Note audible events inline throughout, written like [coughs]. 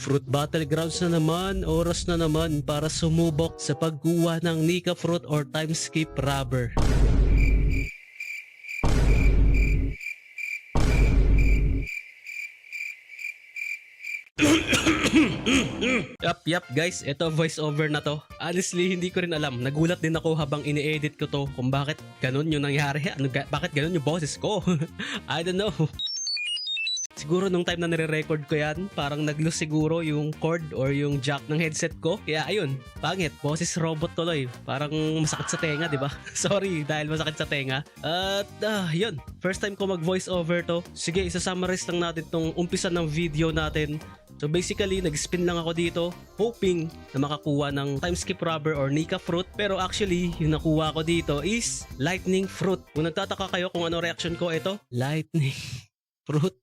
Fruit Battlegrounds na naman, oras na naman para sumubok sa pagkuha ng Nika Fruit or Timeskip Rubber. [coughs] Yup, yup guys, ito voice over na to. Honestly, hindi ko rin alam. Nagulat din ako habang ini-edit ko to kung bakit ganun yung nangyari. Ano, ga- bakit ganun yung boses ko? [laughs] I don't know. Siguro nung time na nire-record ko yan, parang nag-lose siguro yung cord or yung jack ng headset ko. Kaya ayun, pangit. Boses robot tuloy. Parang masakit sa tenga, di ba? [laughs] Sorry dahil masakit sa tenga. At ah, yun. First time ko mag-voice over to. Sige, isa-summarize lang natin tong umpisa ng video natin. So basically, nag-spin lang ako dito hoping na makakuha ng time skip rubber or Nika fruit. Pero actually, yung nakuha ko dito is lightning fruit. Kung nagtataka kayo kung ano reaction ko, ito, lightning [laughs] fruit.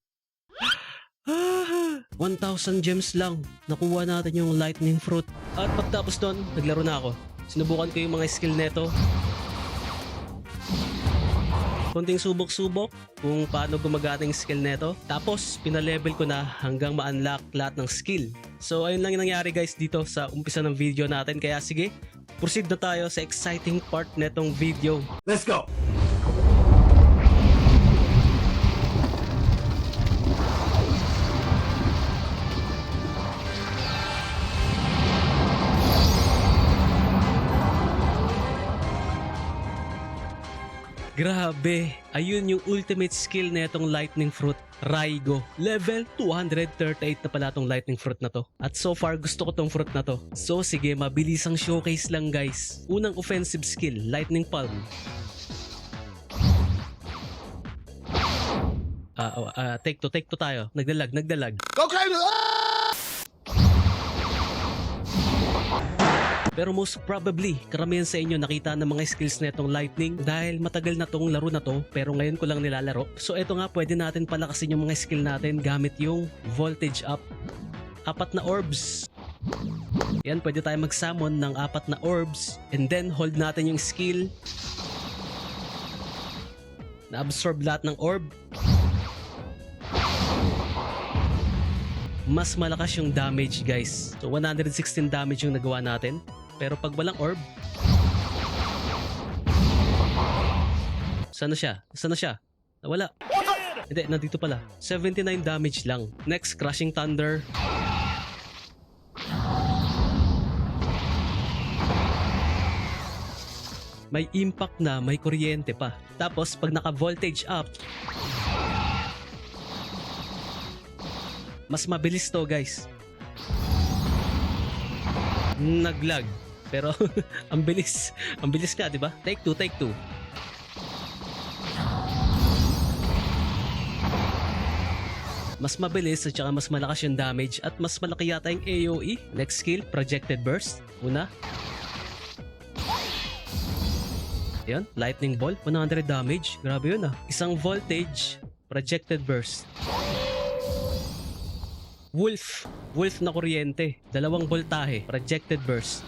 1,000 gems lang. Nakuha natin yung lightning fruit. At pagtapos doon, naglaro na ako. Sinubukan ko yung mga skill neto. Konting subok-subok kung paano gumagana yung skill neto. Tapos, pinalevel ko na hanggang ma-unlock lahat ng skill. So, ayun lang yung nangyari guys dito sa umpisa ng video natin. Kaya sige, proceed na tayo sa exciting part netong video. Let's go. Grabe, ayun yung ultimate skill na itong lightning fruit, Raigo. Level 238 na pala tong lightning fruit na to. At so far gusto ko tong fruit na to. So sige, mabilisang showcase lang guys. Unang offensive skill, lightning palm. Ah, oh, ah, take to, take to tayo. Nagdalag, nagdalag. Go crazy. Pero most probably, karamihan sa inyo nakita ng mga skills na itong lightning dahil matagal na tong laro na to pero ngayon ko lang nilalaro. So eto nga, pwede natin palakasin yung mga skill natin gamit yung voltage up. Apat na orbs. Yan, pwede tayo mag-summon ng apat na orbs and then hold natin yung skill. Na-absorb lahat ng orb. Mas malakas yung damage guys. So 116 damage yung nagawa natin. Pero pag walang orb, Sana siya? Sana siya? Nawala. Hindi, nandito pala. 79 damage lang. Next, Crushing Thunder. May impact na, may kuryente pa. Tapos, pag naka-voltage up, mas mabilis to guys. Naglag. Pero [laughs] ang bilis. Ang bilis ka, di ba? Take two, take two. Mas mabilis at saka mas malakas yung damage at mas malaki yata yung AoE. Next skill, Projected Burst. Una. Yan, Lightning Bolt, 100 damage. Grabe yun ah. Isang voltage, Projected Burst. Wolf. Wolf na kuryente. Dalawang voltahe. Projected burst.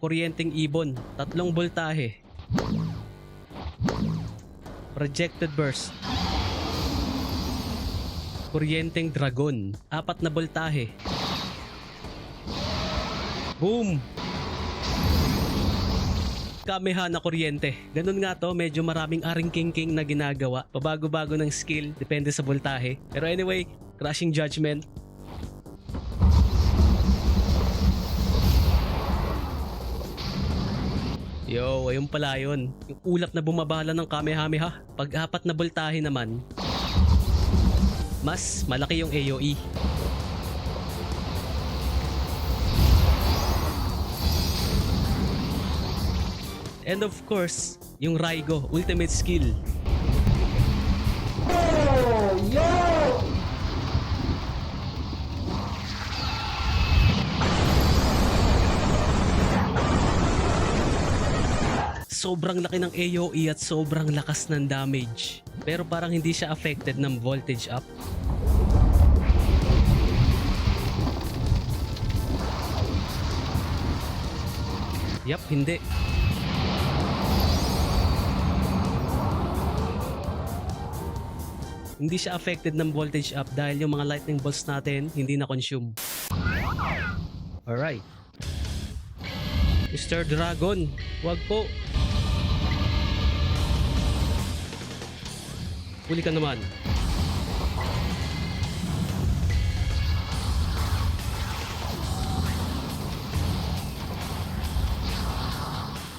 Kuryenteng ibon. Tatlong voltahe. Projected burst. Kuryenteng dragon. Apat na voltahe. Boom! Kameha na kuryente. Ganun nga to, medyo maraming aring king na ginagawa. Pabago-bago ng skill, depende sa voltahe. Pero anyway, Crushing Judgment. Yo, ayun pala yun. Yung ulap na bumabala ng Kamehameha. Pag apat na voltahe naman, mas malaki yung AoE. And of course, yung Raigo ultimate skill. Sobrang laki ng AoE at sobrang lakas ng damage. Pero parang hindi siya affected ng voltage up. Yap, hindi. hindi siya affected ng voltage up dahil yung mga lightning bolts natin hindi na-consume. Alright. Mr. Dragon, wag po. Huli ka naman.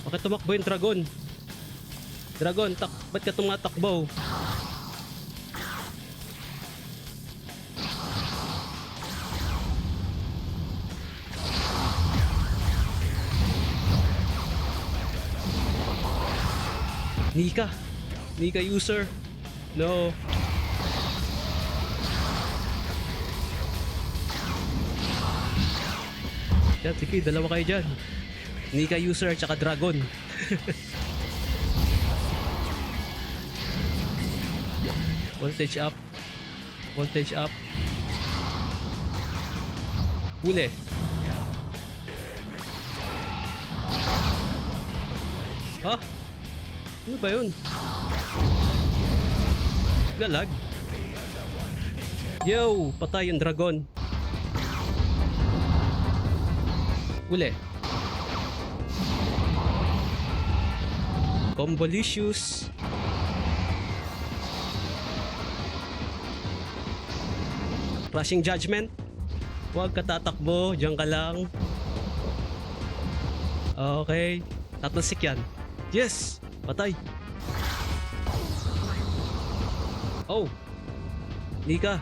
Bakit tumakbo yung dragon? Dragon, tak ba't ka tumatakbo? Nika! Nika user! No! Yan, sige, dalawa kayo dyan. Nika user tsaka dragon. [laughs] Voltage up. Voltage up. Huli. Ha? Ano ba yun? Galag. Yo! Patay yung dragon. Huli. Combolicious. Rushing Judgment. Huwag ka tatakbo. Diyan ka lang. Okay. Tatalsik yan. Yes! Patay. Oh. Nika.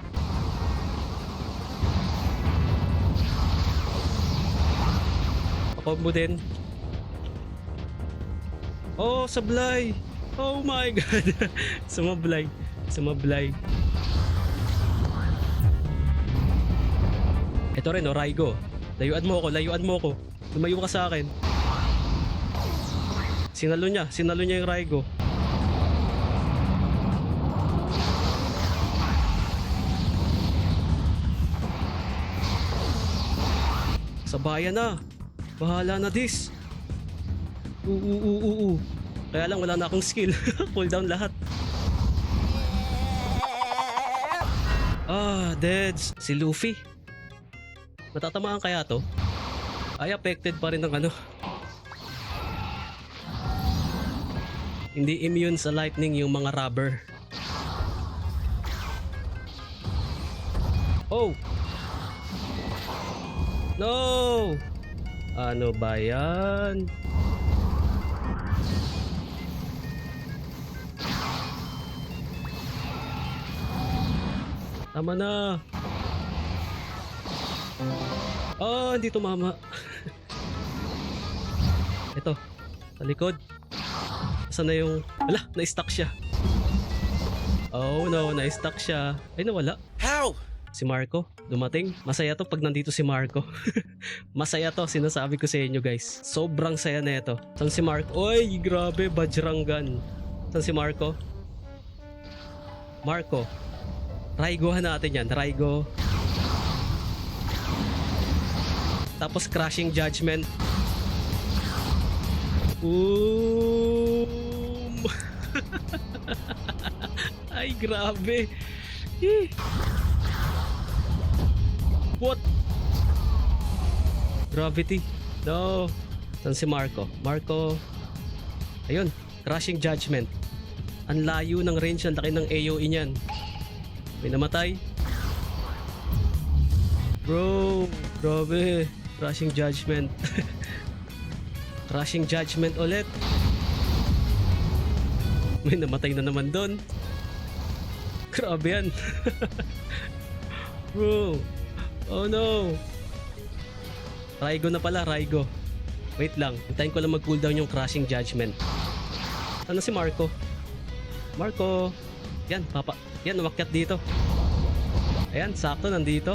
Pakombo din. Oh, sablay. Oh my [laughs] god. Sumablay. Sumablay. Ito rin, oh, Raigo. Layuan mo ako, layuan mo ako. Lumayo ka sa akin. Sinalo niya, sinalo niya yung Raigo. Sa bayan na. Bahala na this. Oo, oo, oo, oo. Kaya lang wala na akong skill. [laughs] Pull down lahat. Ah, deads. Si Luffy. Matatamaan kaya to? Ay, affected pa rin ng ano. Hindi immune sa lightning yung mga rubber. Oh! No! Ano ba yan? Tama na. Oh, hindi tumama. [laughs] Ito, sa likod. Saan na yung... Wala, na-stuck siya. Oh no, na-stuck siya. Ay, nawala. How? Si Marco, dumating. Masaya to pag nandito si Marco. [laughs] Masaya to, sinasabi ko sa inyo guys. Sobrang saya na ito. Saan si Marco? Oy, grabe, Bajrangan. Saan si Marco? Marco. Raigohan natin yan. Raigo. Tapos Crashing Judgment. Boom! [laughs] Ay, grabe. Eh. What? Gravity. No. Saan si Marco? Marco. Ayun. Crashing Judgment. Ang layo ng range. Ang laki ng AOE niyan. May namatay. Bro. Grabe. Crashing Judgment. [laughs] Crashing Judgment ulit. May namatay na naman doon. Grabe yan. [laughs] Bro. Oh no. Raigo na pala, Raigo. Wait lang. Hintayin ko lang mag-cooldown yung Crashing Judgment. Ano si Marco? Marco. Yan, papa. Yan, umakyat dito. Ayan, sakto nandito.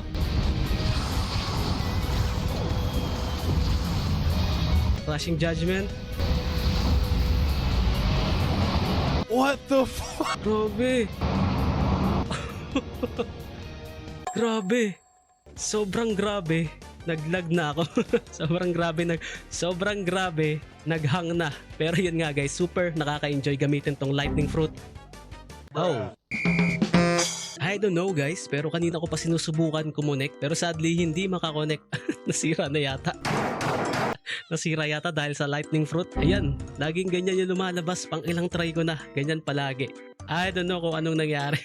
Crashing Judgment. What the fuck? Grabe. [laughs] grabe. Sobrang grabe. Naglag na ako. [laughs] sobrang grabe nag sobrang grabe naghang na. Pero yun nga guys, super nakaka-enjoy gamitin tong lightning fruit. Oh. I don't know guys, pero kanina ko pa sinusubukan kumonek pero sadly hindi makakonek. [laughs] Nasira na yata. Nasira yata dahil sa lightning fruit. Ayan, laging ganyan yung lumalabas pang ilang try ko na. Ganyan palagi. I don't know kung anong nangyari.